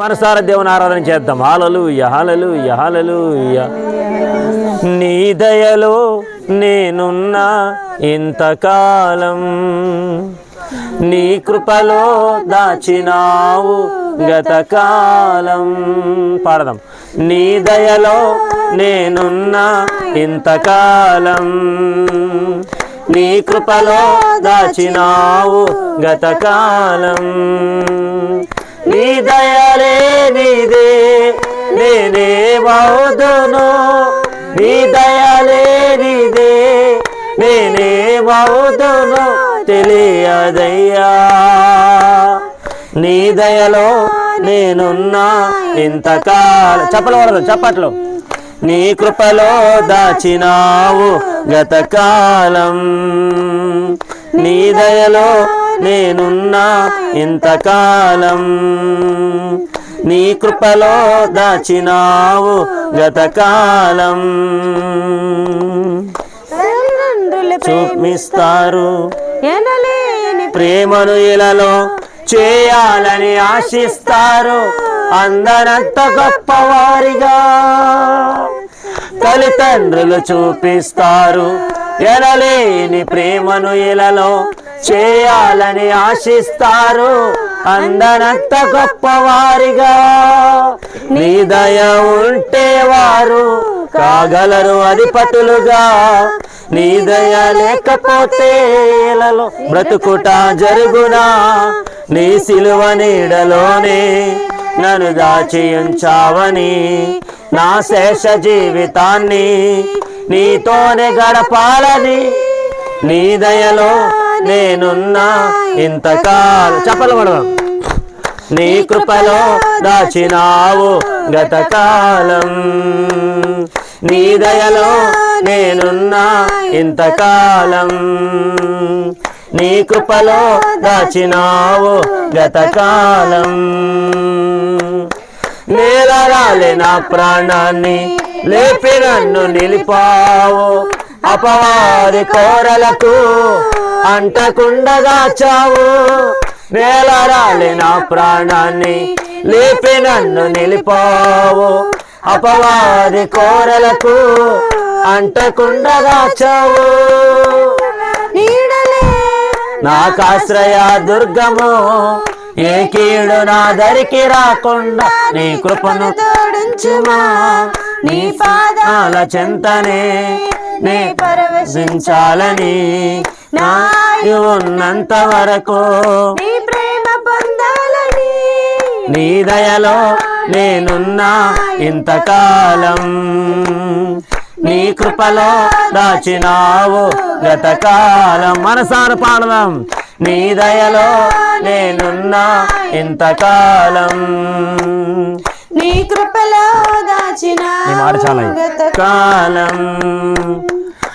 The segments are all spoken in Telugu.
మనసార దేవుని ఆరాధన చేద్దాం. హాలలు యహాలలు యహాలలు నీ దయలో నేనున్నా ఇంతకాలం. నీ కృపలో దాచినావు గతకాలం. పాడదాం. నీ దయలో నేనున్నా ఇంతకాలం. నీ కృపలో దాచినావు గతకాలం. నీ దయలే నీదే నేనే బౌదును నీ దయలే నీదే నేనే బౌదును తెలియదయ్యా. నీ దయలో నేనున్నా ఇంతకాలం. చెప్పలవరదు చెప్పట్లు. నీ కృపలో దాచినావు గతకాలం. నీ దయలో నేనున్నా ఇంతకాలం. నీ కృపలో దాచినావు గతకాలం. చూపిస్తారు. ప్రేమను ఇలలో చేయాలని ఆశిస్తారు. అందరంత గొప్పవారిగా. తల్లిదండ్రులు చూపిస్తారు. ఎనలేని ప్రేమను ఇలలో చేయాలని ఆశిస్తారు. అందనంత గొప్పవారిగా. నీ దయ ఉంటే వారు కాగలరు అధిపతులుగా. నీ దయ లేకపోతే బ్రతుకుట జరుగునా? నీ సిలువ నీడలోనే నన్ను దాచి ఉంచావని నా శేష జీవితాన్ని నీతోనే గడపాలని నీ దయలో నేనున్నా ఇంతకాలం. చెప్పలు పడదాం నీ కృపలో దాచినావు గతకాలం. నీ దయలో నేనున్నా ఇంతకాలం. నీ కృపలో దాచినావు గతకాలం. నేలరాలే నా ప్రాణాన్ని లేపి నన్ను నిలిపావు. అపవాది కోరలకు అంటకుండా దాచావు నేలరాలే నా ప్రాణాన్ని లేపి నన్ను నిలిపావు. అపవాది కోరలకు అంటకుండా దాచావు నాకాశ్రయ దుర్గము ఏ కీడు నా దరికి రాకుండా నీ కృపను తోడించుమా? నీ పాదాల చెంతనే నే పరవశించాలని నా ఉన్నంత వరకు నీ ప్రేమ పొందాలని నీ దయలో నేనున్నా ఇంతకాలం. నీ కృపలో దాచినావు గతకాలం. మనసార పాడదాం. నీ దయలో నేనున్నా ఇంతకాలం. నీ కృపలో దాచిన కాలం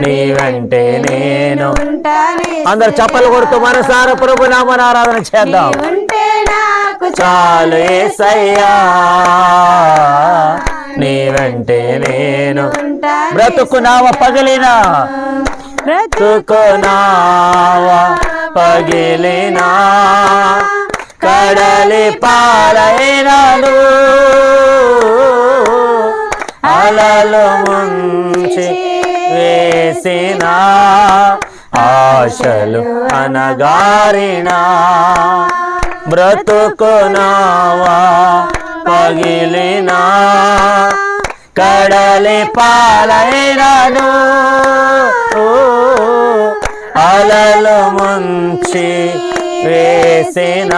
నీ వెంటే నేను అందరు చప్పలు కొడుతూ మనసార ప్రభు నామన ఆరాధన చేద్దాం చాలు ఏసయ్యా. నీ వెంటే నేను. ఉంటానే బ్రతుకునావ పగిలిన? బ్రతుకునావ పగిలినా? కడలి పాలైనను. అలలు ముంచి వేసిన ఆశలు అనగారినా? బ్రతుకునావా పగిలినా? కడలి పాలైనను అలలు ముంచి వేసిన?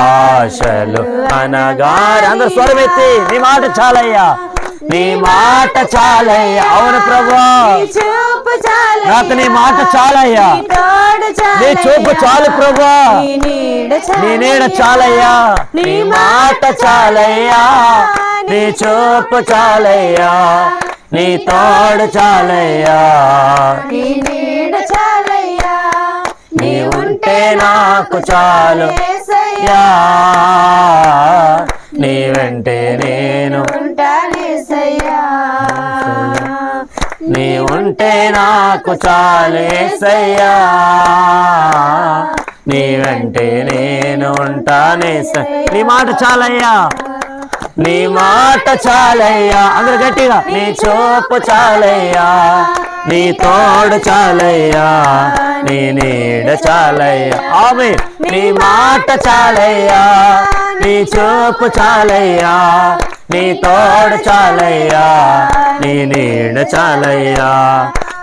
ఆశలు అనగారి అందరు స్వరమెత్తి నీ మాట చాలయ్యా. నీ మాట చాలయ్యా. అవును ప్రభా. నీ చూపు చాలు నాకు నీ మాట చాలయ్యా. నీ చూపు చాలు ప్రభా. నీ నీడ చాలయ్యా. నీ మాట చాలయ్యా. నీ చూపు చాలయ్యా. నీ తోడు చాలయ్యా. నీ నీడ చాలయ్యా. నీ ఉంటే నాకు చాలు. నీ వెంటే నేను నీవంటే నాకు చాలేసయ్యా నీవంటే నేను ఉంటానే నీ మాట చాలయ్యా. నీ మాట చాలయ్యా. అందరు గట్టిగా నీ చూపు చాలయ్యా. నీ తోడు చాలయ్యా. నీ నీడ చాలయ్యా. ఆమె నీ మాట చాలయ్యా. నీ చూపు చాలయ్యా. నీ తోడు చాలయ్యా. నీ నీడ చాలయ్యా.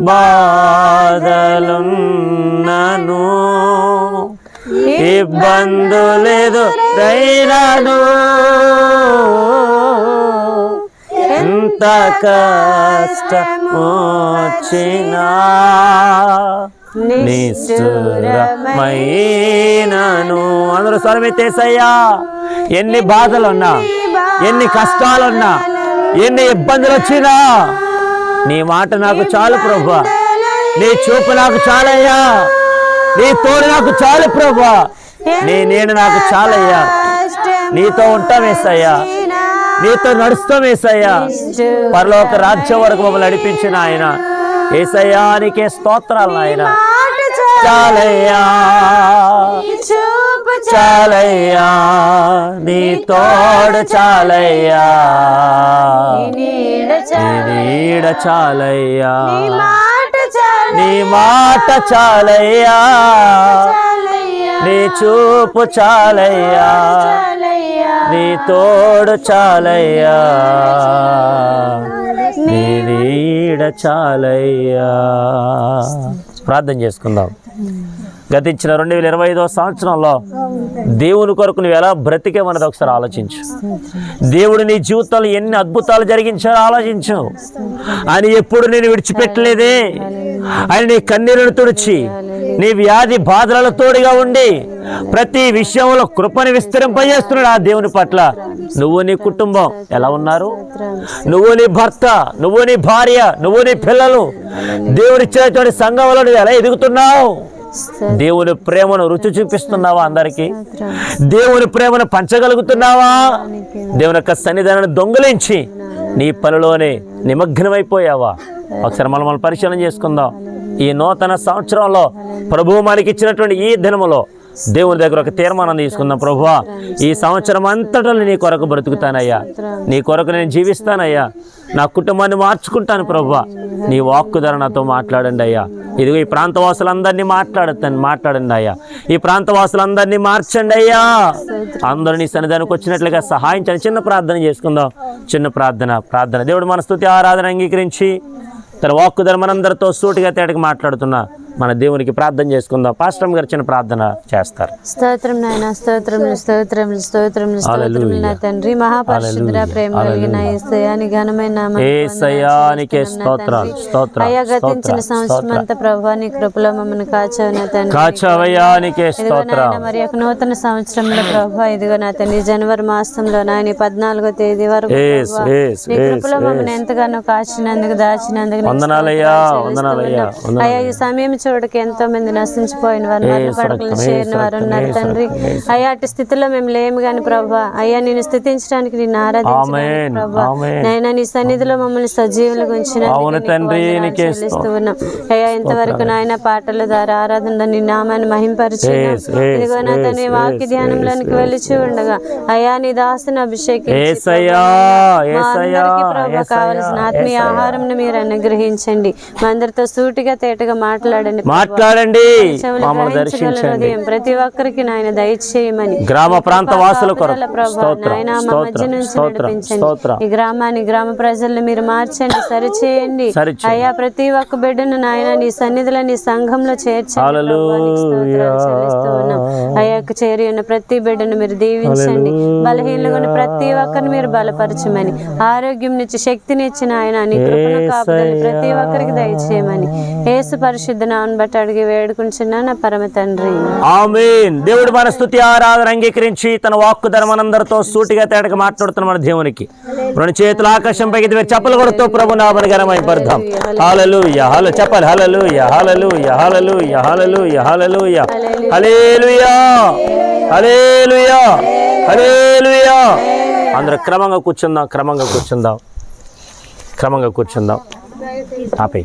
బాధలున్నను. ఇబ్బందులేదు రైరాను. ఎంత కష్టము వచ్చినా నిష్ఠురమైనను. అందరూ స్వరమెత్తేసయ్యా ఎన్ని బాధలున్నా ఎన్ని కష్టాలున్నా ఎన్ని ఇబ్బందులు వచ్చినా నీ మాట నాకు చాలు ప్రభా. నీ చూపు నాకు చాలయ్యా. నీ తోడు నాకు చాలు ప్రభా. నీ నేను నాకు చాలయ్యా. నీతో ఉంటాం వేసయ్యా నీతో నడుస్తాం వేసయ్యా పరలోక రాజ్యం వరకు మమ్మల్ని నడిపించిన ఆయన. ఏసయ్యా నీకే స్తోత్రాలు ఆయన చాలయ్యా. చాలయ్యా నీ తోడు చాలయ్యా. నీడ నీ నీడ చాలయ్యా. నీ మాట చాలయ్యా. నీ చూపు చాలయ్యా. నీ తోడు చాలయ్యా. నీ నీడ చాలయ్యా. ప్రార్థన చేసుకుందాం. గతించిన రెండు వేల ఇరవై ఐదో సంవత్సరంలో దేవుని కొరకు నువ్వు ఎలా బ్రతికేమన్నది ఒకసారి ఆలోచించు. దేవుడు నీ జీవితంలో ఎన్ని అద్భుతాలు జరిగించారో ఆలోచించు. ఆయన ఎప్పుడు నేను విడిచిపెట్టలేదే. ఆయన నీ కన్నీరును తుడిచి నీ వ్యాధి బాధలలో తోడుగా ఉండి ప్రతి విషయంలో కృపని విస్తరింపజేస్తున్నాడు ఆ దేవుని పట్ల. నువ్వు నీ కుటుంబం ఎలా ఉన్నారు? నువ్వు నీ భర్త నువ్వు నీ భార్య నువ్వు నీ పిల్లలు దేవుడిచ్చేటువంటి సంఘంలో నువ్వు ఎలా ఎదుగుతున్నావు? దేవుని ప్రేమను రుచి చూపిస్తున్నావా అందరికీ? దేవుని ప్రేమను పంచగలుగుతున్నావా? దేవుని యొక్క సన్నిధానాన్ని దొంగలించి నీ పనిలోనే నిమగ్నమైపోయావా? ఒకసారి మనం మనం పరిశీలన చేసుకుందాం. ఈ నూతన సంవత్సరంలో ప్రభువు మనకి ఇచ్చినటువంటి ఈ దినములో దేవుని దగ్గర ఒక తీర్మానం తీసుకుందాం ప్రభువా ఈ సంవత్సరం అంతటా నీ కొరకు బ్రతుకుతానయ్యా. నీ కొరకు నేను జీవిస్తానయ్యా. నా కుటుంబాన్ని మార్చుకుంటాను ప్రభువా నీ వాక్కు ధర నాతో మాట్లాడండి అయ్యా. ఇదిగో ఈ ప్రాంతవాసులందరినీ మాట్లాడతాను మాట్లాడండి అయ్యా. ఈ ప్రాంతవాసులందరినీ మార్చండి అయ్యా. అందరూ నీ సన్నిధానికి వచ్చినట్లుగా సహాయించండి చిన్న ప్రార్థన చేసుకుందాం. చిన్న ప్రార్థన ప్రార్థన. దేవుడు మన స్తుతి ఆరాధన అంగీకరించి తన వాక్కు ధర మనందరితో సూటిగా తేటగా మాట్లాడుతున్నా. మన దేవునికి ప్రార్థన చేసుకుందాం. పాస్టమ్ గారు చిన్న ప్రార్థన చేస్తారు. స్తోత్రం నాయన స్తోత్రములు స్తోత్రములు స్తోత్రములు స్తోత్రములు నా తండ్రి. మహాపరిశుద్ర ప్రేమ కలిగిన యేసయ్యాని ఘనమైన ఏసయానికే స్తోత్రాలు. స్తోత్రాలు అయ్యా గతించిన సంవత్సరం అంతా ప్రభా నీ కృపలో మమ్మల్ని కాచావు నా తండ్రి కాచవయానికే స్తోత్రం మరి యొక్క నూతన సంవత్సరంలో ప్రభా ఇదిగో నా తండ్రి. జనవరి మాసంలో నాయన పద్నాలుగో తేదీ వరకు నీ కృపలో మమ్మల్ని ఎంతగానో కాచినందుకు దాచినందుకు వందనాలయ్యా, వందనాలయ్యా. అయ్యా ఈ సమయం చూడక ఎంతో మంది నశించిపోయిన వారు మరణ పడకలు చేరిన వారు ఉన్నారు తండ్రి. అయ్యా అటు స్థితిలో మేము లేము గాని ప్రభా. అయ్యా నేను స్థితించడానికి నేను ఆరాధించడానికి ప్రభా. నైనా నీ సన్నిధిలో మమ్మల్ని సజీవులుగా చెల్లిస్తూ ఉన్నాం. అయ్యా ఇంతవరకు నాయన పాటల ద్వారా ఆరాధన నీ నామాన్ని మహింపరిచి ఇదిగో నా వాక్య ధ్యానంలోనికి వెళ్ళి ఉండగా. అయ్యా నీ దాసుని అభిషేకించి కావలసిన ఆత్మీయ. ఆహారం మీరు అనుగ్రహించండి. మా అందరితో సూటిగా తేటగా మాట్లాడండి. మాట్లాడండి. మమ్మల్ని దర్శించండి. ప్రతి ఒక్కరికి నాయన దయచేయమని. గ్రామ ప్రాంత వాసుల కొరకు. స్తోత్రం ఈ గ్రామాన్ని గ్రామ ప్రజల్ని మీరు మార్చండి సరిచేయండి. అయ్యా ప్రతి ఒక్క బిడ్డను నాయన నీ సన్నిధిలో నీ సంఘంలో చేర్చండి. ఉన్నాం. అయ్యాకు చేరి ఉన్న ప్రతి బిడ్డను మీరు దీవించండి. బలహీనలుగా ఉన్న ప్రతి ఒక్కరిని మీరు బలపరచమని. ఆరోగ్యం నుంచి శక్తిని ఇచ్చిన ఆయన నీ కృపను కాపుదలు ప్రతి ఒక్కరికి దయచేయమని. యేసు పరిశుద్ధ నామను బట్టి అడిగి వేడుకుంటున్నా నా పరమ తండ్రి. ఆమేన్. దేవుడు మన స్థుతి ఆరాధన అంగీకరించి తన వాక్కు ధర్మనందరితో సూటిగా తేటగా మాట్లాడుతున్న మన దేవునికి రెండు చేతులు ఆకాశం పైకి చెప్పలు కొడుతూ ప్రభు నామని ఘనమై పడదాం హాలలు యహాల చెప్పాలి హలలు యహాలలు యహాలలు యహాలలు యహాలలు హలేలుయా హలేలుయా హలేలుయా అందరూ క్రమంగా కూర్చుందాం క్రమంగా కూర్చుందాం క్రమంగా కూర్చుందాం. ఆపే